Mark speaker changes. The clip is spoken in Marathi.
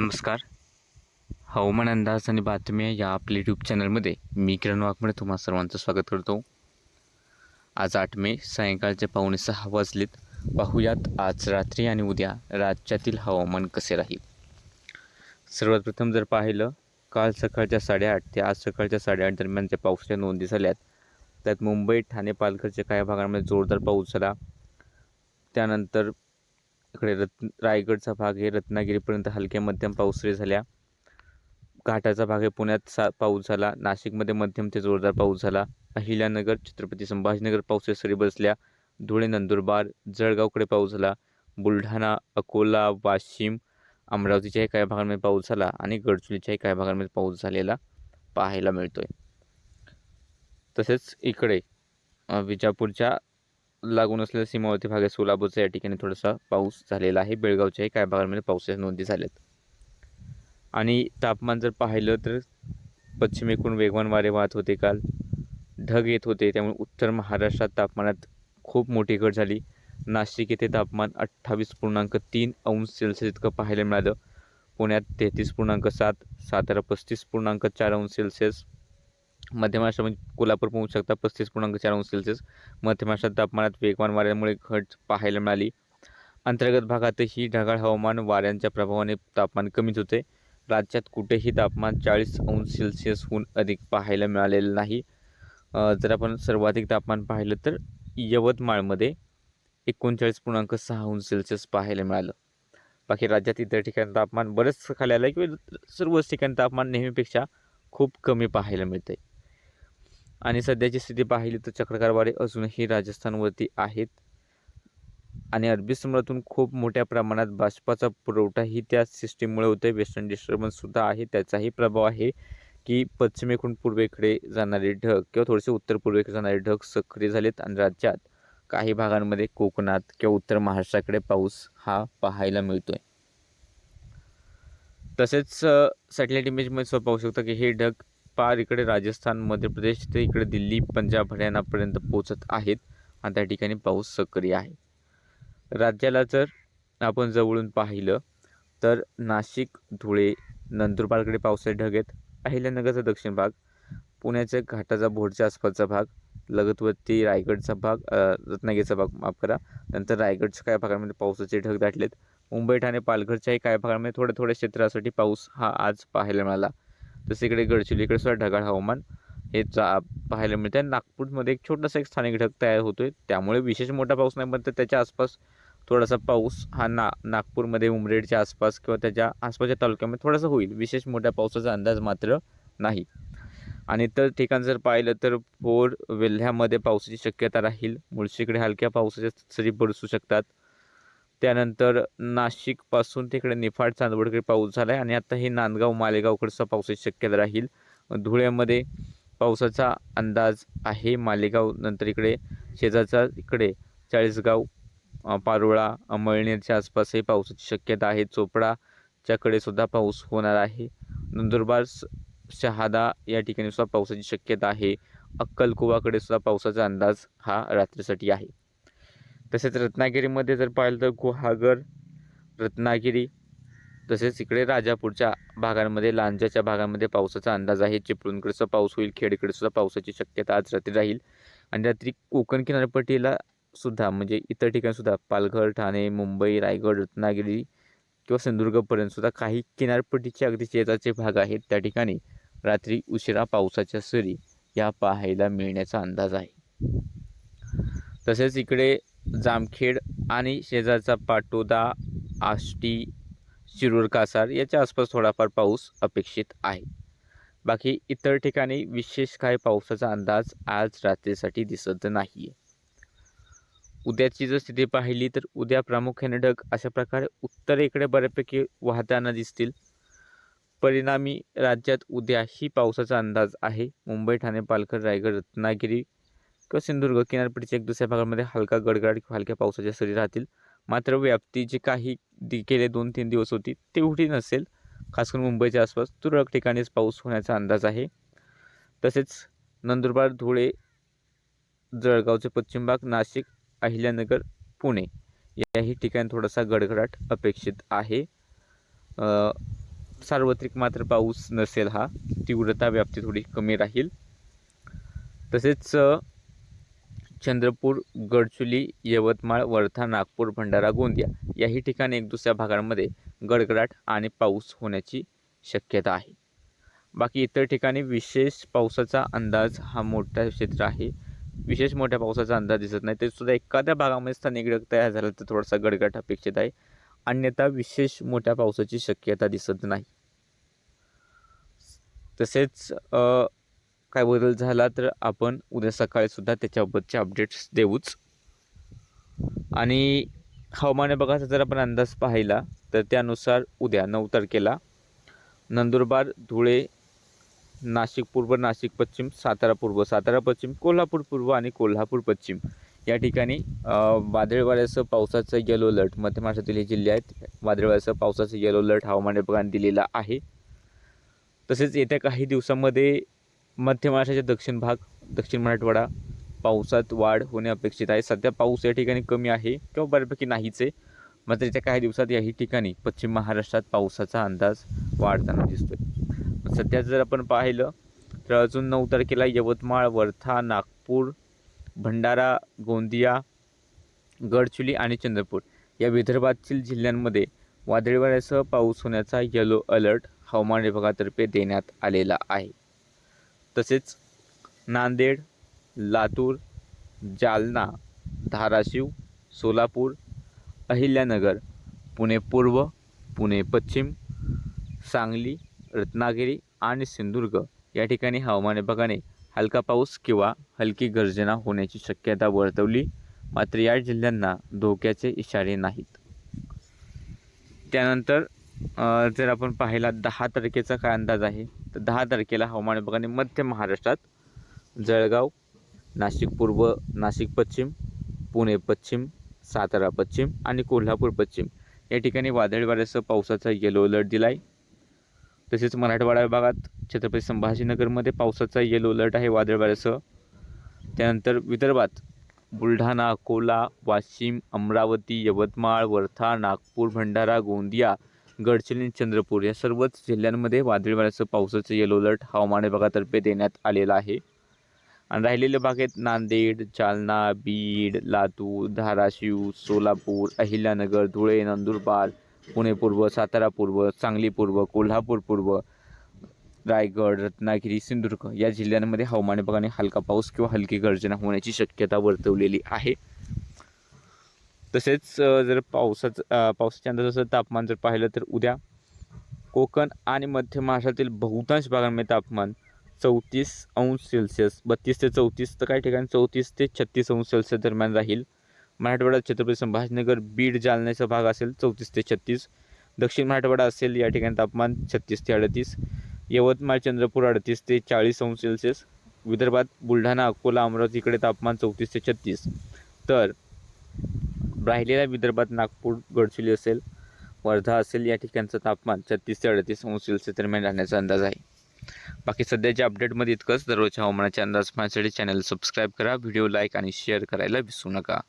Speaker 1: नमस्कार. हवामान अंदाज आणि बातम्या या आपल्या यूट्यूब चॅनलमध्ये मी किरण वाघमडे तुम्हा सर्वांचं स्वागत करतो. आज आठ मे सायंकाळचे पावणे सहा वाजलेत. पाहूयात आज रात्री आणि उद्या राज्यातील हवामान कसे राहील? सर्वात प्रथम जर पाहिलं काल सकाळच्या साडेआठ ते आज सकाळच्या साडेआठ दरम्यान ज्या पावसाच्या नोंदी झाल्यात. त्यात मुंबई ठाणे पालघरच्या काही भागांमध्ये जोरदार पाऊस झाला. त्यानंतर इकडे रत्न रायगडचा भाग आहे रत्नागिरीपर्यंत हलक्या मध्यम पाऊसरी झाल्या. घाटाचा भाग आहे पुण्यात सा पाऊस झाला. नाशिकमध्ये मध्यम ते जोरदार पाऊस झाला. अहिल्यानगर छत्रपती संभाजीनगर पावसाच्या सरी बसल्या. धुळे नंदुरबार जळगावकडे पाऊस झाला. बुलढाणा अकोला वाशिम अमरावतीच्याही काही भागांमध्ये पाऊस झाला आणि गडचुलीच्याही काही भागांमध्ये पाऊस झालेला पाहायला मिळतो आहे तसेच इकडे विजापूरच्या लागून असलेल्या सीमावर्ती भाग आहे सोलापूरचा या ठिकाणी थोडासा पाऊस झालेला आहे. बेळगावच्याही काही भागांमध्ये म्हणजे पावसाच्या नोंदी झाल्यात. आणि तापमान जर पाहिलं तर पश्चिमेकडून वेगवान वारे वाहत होते काल. ढग येत होते. त्यामुळे उत्तर महाराष्ट्रात तापमानात खूप मोठी घट झाली. नाशिक येथे तापमान अठ्ठावीस पूर्णांक तीन अंश सेल्सिअस इतकं पाहायला मिळालं. पुण्यात तेहतीस पूर्णांक सात सातारा पस्तीस पूर्णांक चार अंश सेल्सिअस मध्य महाराष्ट्रामध्ये म्हणजे कोल्हापूर पोहोचू शकता पस्तीस पूर्णांक चार अंश सेल्सिअस. मध्य महाराष्ट्रात तापमानात वेगवान वाऱ्यामुळे घट पाहायला मिळाली. अंतर्गत भागातही ढगाळ हवामान वाऱ्यांच्या प्रभावाने तापमान कमीच होते. राज्यात कुठेही तापमान चाळीस अंश सेल्सिअसहून अधिक पाहायला मिळालेलं नाही. जर आपण सर्वाधिक तापमान पाहिलं तर यवतमाळमध्ये एकोणचाळीस पूर्णांक सहा अंश सेल्सिअस पाहायला मिळालं. बाकी राज्यात इतर ठिकाणी तापमान बरंच खाली आलं आहे किंवा सर्वच ठिकाणी तापमान नेहमीपेक्षा खूप कमी पाहायला मिळतं आहे आणि सध्याची स्थिती पाहिली तर चक्रकारवाडे अजूनही राजस्थानवरती आहेत. आणि अरबी समुद्रातून खूप मोठ्या प्रमाणात बाष्पाचा पुरवठाही त्या सिस्टीममुळे होतो आहे वेस्टर्न डिस्टर्बन्ससुद्धा आहे. त्याचाही प्रभाव आहे की पश्चिमेकडून पूर्वेकडे जाणारे ढग किंवा थोडेसे उत्तर पूर्वेकडे जाणारे ढग सक्रिय झालेत आणि राज्यात काही भागांमध्ये कोकणात किंवा उत्तर महाराष्ट्राकडे पाऊस हा पाहायला मिळतो आहे तसेच सॅटेलाईट इमेजमध्ये सुद्धा पाहू शकता की हे ढग पार इकडे राजस्थान मध्य प्रदेश ते इकडे दिल्ली पंजाब हरियाणापर्यंत पोचत आहेत. आणि त्या ठिकाणी पाऊस सक्रिय आहे. राज्याला जर आपण जवळून पाहिलं तर नाशिक धुळे नंदुरबारकडे पावसाचे ढग आहेत. अहिल्यानगरचा दक्षिण भाग पुण्याच्या घाटाचा भोरच्या आसपासचा भाग लगतवरती रायगडचा भाग रत्नागिरीचा भाग माफ करा. नंतर रायगडच्या काही भागांमध्ये पावसाचे ढग दाटलेत. मुंबई ठाणे पालघरच्याही काही भागांमध्ये थोड्या थोड्या क्षेत्रासाठी पाऊस हा आज पाहायला मिळाला. तसे इकडे गडचिरोलीकडे सुद्धा ढगाळ हवामान हे जा पाहायला मिळतं आहे नागपूरमध्ये एक छोटासा एक स्थानिक ढग तयार होतो आहे त्यामुळे विशेष मोठा पाऊस नाही पण तर त्याच्या आसपास थोडासा पाऊस हा ना नागपूरमध्ये उमरेडच्या आसपास किंवा त्याच्या आसपासच्या तालुक्यामध्ये थोडासा होईल. विशेष मोठ्या पावसाचा अंदाज मात्र नाही. आणि इतर ठिकाण जर पाहिलं तर पोर वेल्ह्यामध्ये पावसाची शक्यता राहील. मुळशीकडे हलक्या पावसाच्या सरी बरसू शकतात. त्यानंतर नाशिकपासून तिकडे निफाड चांदवडकडे पाऊस झाला आहे आणि आता हे नांदगाव मालेगावकडचा पावसाची शक्यता राहील. धुळ्यामध्ये पावसाचा अंदाज आहे. मालेगाव नंतर इकडे शेजारचा इकडे चाळीसगाव पारोळा अमळनेरच्या आसपासही पावसाची शक्यता आहे. चोपडाच्याकडे सुद्धा पाऊस होणार आहे. नंदुरबार शहादा या ठिकाणी सुद्धा पावसाची शक्यता आहे. अक्कलकुवाकडे सुद्धा पावसाचा अंदाज हा रात्रीसाठी आहे. तसेच रत्नागिरीमध्ये जर पाहिलं तर गुहागर रत्नागिरी तसेच इकडे राजापूरच्या भागांमध्ये लांजाच्या भागांमध्ये पावसाचा अंदाज आहे. चिपळूणकडे पाऊस होईल खेडकडे सुद्धा पावसाची शक्यता आज रात्री राहील. आणि रात्री कोकण किनारपट्टीला सुद्धा म्हणजे इतर ठिकाणसुद्धा पालघर ठाणे मुंबई रायगड रत्नागिरी किंवा सिंधुदुर्गपर्यंत सुद्धा काही किनारपट्टीचे अगदी शेजारचे भाग आहेत. त्या ठिकाणी रात्री उशिरा पावसाच्या सरी या पाहायला मिळण्याचा अंदाज आहे. तसेच इकडे जामखेड आणि शेजारचा पाटोदा आष्टी शिरूर कासार याच्या आसपास थोडाफार पाऊस अपेक्षित आहे. बाकी इतर ठिकाणी विशेष काही पावसाचा अंदाज आज रात्रीसाठी दिसत नाही आहे उद्याची जर स्थिती पाहिली तर उद्या प्रामुख्याने ढग अशा प्रकारे उत्तरेकडे बऱ्यापैकी वाहताना दिसतील. परिणामी राज्यात उद्याही पावसाचा अंदाज आहे. मुंबई ठाणे पालघर रायगड रत्नागिरी किंवा सिंधुदुर्ग किनारपट्टीच्या एक दुसऱ्या भागामध्ये हलका गडगडाट किंवा हलक्या पावसाच्या सरी राहतील. मात्र व्याप्ती जी काही दि गेले दोन तीन दिवस होती तेवढी नसेल. खास करून मुंबईच्या आसपास तुरळक ठिकाणीच पाऊस होण्याचा अंदाज आहे. तसेच नंदुरबार धुळे जळगावचे पश्चिम भाग नाशिक अहिल्यानगर पुणे याही ठिकाणी थोडासा गडगडाट अपेक्षित आहे. सार्वत्रिक मात्र पाऊस नसेल हा तीव्रता व्याप्ती थोडी कमी राहील. तसेच चंद्रपूर गडचुली यवतमाळ वर्धा नागपूर भंडारा गोंदिया याही ठिकाणी एक दुसऱ्या भागांमध्ये गडगडाट आणि पाऊस होण्याची शक्यता आहे. बाकी इतर ठिकाणी विशेष पावसाचा अंदाज हा मोठा क्षेत्र आहे. विशेष मोठ्या पावसाचा अंदाज दिसत नाही तरीसुद्धा एखाद्या भागामध्ये स्थानिक ढग तयार झाला तर थोडासा गडगडाट अपेक्षित आहे. अन्यथा विशेष मोठ्या पावसाची शक्यता दिसत नाही. तसेच काय बदल झाला तर आपण उद्या सकाळीसुद्धा त्याच्याबाबतचे अपडेट्स देऊच. आणि हवामान विभागाचा जर आपण अंदाज पाहिला तर त्यानुसार उद्या नऊ तारखेला नंदुरबार धुळे नाशिक पूर्व नाशिक पश्चिम सातारा पूर्व सातारा पश्चिम कोल्हापूर पूर्व आणि कोल्हापूर पश्चिम या ठिकाणी वादळवाऱ्यासह पावसाचं येलो अलर्ट मध्य महाराष्ट्रातील हे जिल्हे आहेत वादळवाऱ्यासह पावसाचं येलो अलर्ट हवामान विभागाने दिलेला आहे. तसेच येत्या काही दिवसांमध्ये मध्य महाराष्ट्राच्या दक्षिण भाग दक्षिण मराठवाडा पावसात वाढ होणे अपेक्षित आहे. सध्या पाऊस या ठिकाणी कमी आहे किंवा बऱ्यापैकी नाहीच आहे. मात्र येत्या काही दिवसात याही ठिकाणी पश्चिम महाराष्ट्रात पावसाचा अंदाज वाढताना दिसतोय. सध्या जर आपण पाहिलं तर अजून नऊ तारखेला यवतमाळ वर्धा नागपूर भंडारा गोंदिया गडचिली आणि चंद्रपूर या विदर्भातील जिल्ह्यांमध्ये वादळी वाऱ्यासह पाऊस होण्याचा येलो अलर्ट हवामान विभागातर्फे देण्यात आलेला आहे. तसेच नांदेड लातूर जालना धाराशिव सोलापूर अहिल्यानगर पुणे पूर्व पुणे पश्चिम सांगली रत्नागिरी आणि सिंधुदुर्ग या ठिकाणी हवामान विभागाने हलका पाऊस किंवा हलकी गर्जना होण्याची शक्यता वर्तवली. मात्र या जिल्ह्यांना धोक्याचे इशारे नाहीत. त्यानंतर जर आपण पाहिला दहा तारखेचा काय अंदाज आहे तर दहा तारखेला हवामान विभागाने मध्य महाराष्ट्रात जळगाव नाशिक पूर्व नाशिक पश्चिम पुणे पश्चिम सातारा पश्चिम आणि कोल्हापूर पश्चिम. या ठिकाणी वादळी वाऱ्यासह पावसाचा येलो अलर्ट दिला आहे तसेच मराठवाडा विभागात छत्रपती संभाजीनगरमध्ये पावसाचा येलो अलर्ट आहे वादळी वाऱ्यासह. त्यानंतर विदर्भात बुलढाणा अकोला वाशिम अमरावती यवतमाळ वर्धा नागपूर भंडारा गोंदिया गडचिरोली चंद्रपूर या सर्वच जिल्ह्यांमध्ये वादळी वाऱ्यासह पावसाचं येलो अलर्ट हवामान विभागातर्फे देण्यात आलेला आहे. आणि राहिलेल्या भागात नांदेड जालना बीड लातूर धाराशिव सोलापूर अहिल्यानगर धुळे नंदुरबार पुणे पूर्व सातारा पूर्व सांगली पूर्व कोल्हापूर पूर्व रायगड रत्नागिरी सिंधुदुर्ग या जिल्ह्यांमध्ये हवामान विभागाने हलका पाऊस किंवा हलकी गर्जना होण्याची शक्यता वर्तवलेली आहे. तसेच जर पावसाचं पावसाच्या अंदाजाचं तापमान जर पाहिलं तर उद्या कोकण आणि मध्य महाराष्ट्रातील बहुतांश भागांमध्ये तापमान चौतीस अंश सेल्सिअस बत्तीस ते चौतीस तर काही ठिकाणी चौतीस ते छत्तीस अंश सेल्सिअस दरम्यान राहील. मराठवाडा छत्रपती संभाजीनगर बीड जालन्याचा भाग असेल चौतीस ते छत्तीस. दक्षिण मराठवाडा असेल या ठिकाणी तापमान छत्तीस ते अडतीस. यवतमाळ चंद्रपूर अडतीस ते चाळीस अंश सेल्सिअस. विदर्भात बुलढाणा अकोला अमरावती इकडे तापमान चौतीस ते छत्तीस. तर राहिलेल्या विदर्भात नागपूर गडचिरोली असेल वर्धा असेल या ठिकाणचं तापमान छत्तीस ते अडतीस अंश सेल्सिअस दरम्यान राहण्याचा अंदाज आहे. बाकी सध्याच्या अपडेटमध्ये इतकंच. दररोजच्या हवामानाच्या अंदाज पाहण्यासाठी चॅनल सबस्क्राईब करा व्हिडिओ लाईक आणि शेअर करायला विसरू नका.